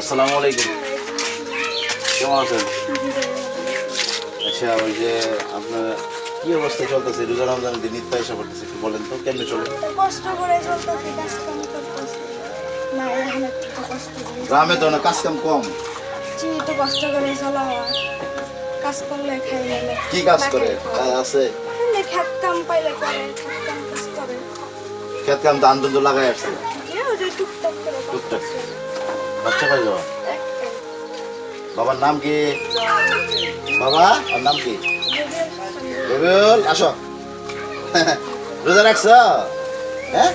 আসসালামু আলাইকুম। কেমন আছেন? আচ্ছা ওই যে আপনার কি অবস্থা চলতেছে? রোজা রমজান দিন ঈদ পয়সা পড়তেছে একটু বলেন তো কেমনে চলে? কষ্ট করে চলতেছি গ্রামে তো অনেক কাজ কাম কম। তো কষ্ট করে চলা কাজ করলে খাই কি কাজ করে? আছে। খেত কাম পাইলে করে খেত কাম কাজ করে। খেত কাম ধান লাগাই আসছে। টুকটাক টুকটাক। বাচ্চা যাওয়া বাবার নাম কি? বাবা আর নাম কি? রবিউল, আসো। রোজা রাখছ? হ্যাঁ?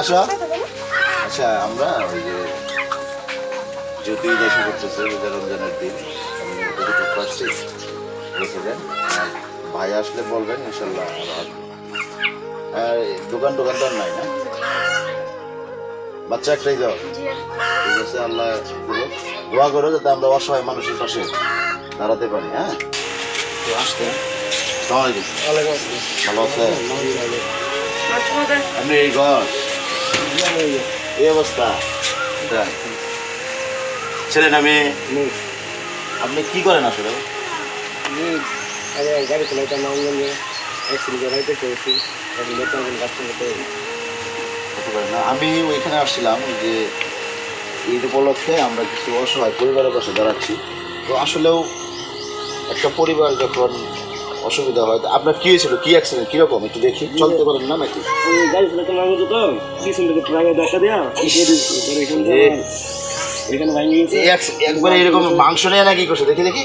আসো। আচ্ছা আমরা ওই যে যদি দেশে করতেছে রোজা রমজানের দিন। আমি আসছি রেখে ভাই আসলে বলবেন, ইনশাল্লাহ। আরও দোকান টোকান তো নাই না? বাচ্চা একটাই জি ঠিক আছে আল্লাহ। দোয়া করো যাতে আমরা অসহায় মানুষের পাশে দাঁড়াতে পারি হ্যাঁ? তো সালামালাইকুম ভালো আছে আপনি এই ঘর? এই অবস্থা। ছেলে না মেয়ে? আপনি কি করেন আসলে? গাড়ি চালাইতাম অ্যাক্সিডেন্ট হইতে কাজ করতে হতে পারে না। আমি ওইখানে আসছিলাম যে ঈদ উপলক্ষে আমরা কিছু অসহায় পরিবারের পাশে দাঁড়াচ্ছি। তো আসলেও একটা পরিবার যখন অসুবিধা হয় আপনার কি হয়েছিল? কি অ্যাক্সিডেন্ট কীরকম? একটু দেখি। চলতে পারেন না নাকি? একবারে এরকম মাংস নিয়ে নাকি করছে? দেখি দেখি।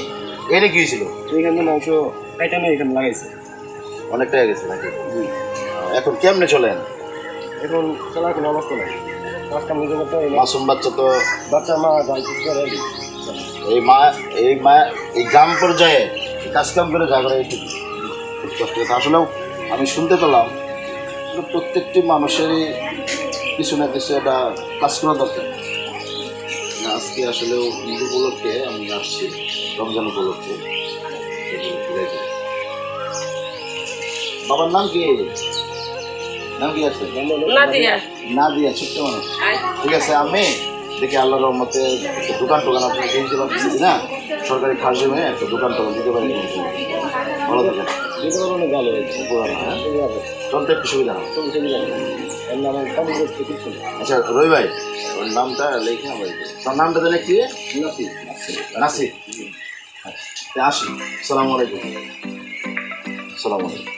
এনে কি হয়েছিল? এখানে মাংস কাইটা নিয়ে এখানে লাগাইছে। অনেকটা গেছে নাকি? এখন কেমনে চলেন? এখন চলার কোনো অবস্থা নাই। কাম নিজে করতে হয় মাসুম বাচ্চা তো বাচ্চা মা যাই কিছু করে? এই মা এই মা এই গ্রাম পর্যায়ে কাজ কাম করে যা করে কষ্ট হতো। আসলেও আমি শুনতে পেলাম প্রত্যেকটি মানুষেরই কিছু না কিছু একটা কাজ করা দরকার। আজকে আসলেও ঈদ উপলক্ষে আমি আসছি রমজান উপলক্ষে। বাবার নাম কি? নাম কি আছে? নাদিয়া। ছোট্ট মানুষ। ঠিক আছে আমি দেখি আল্লাহ রহমতে দোকান টোকান আপনি কিনতে পারতেছি না সরকারি খাস জমে একটা দোকান টোকান দিতে পারি কিন্তু। ভালো থাকেন ভালো পুরানো চলতে একটু সুবিধা হবে আচ্ছা রবি ভাই ওর নামটা লেখে আমার তার নামটা কি? নাসি আচ্ছা আসি। সালাম আলাইকুম। সালাম আলাইকুম।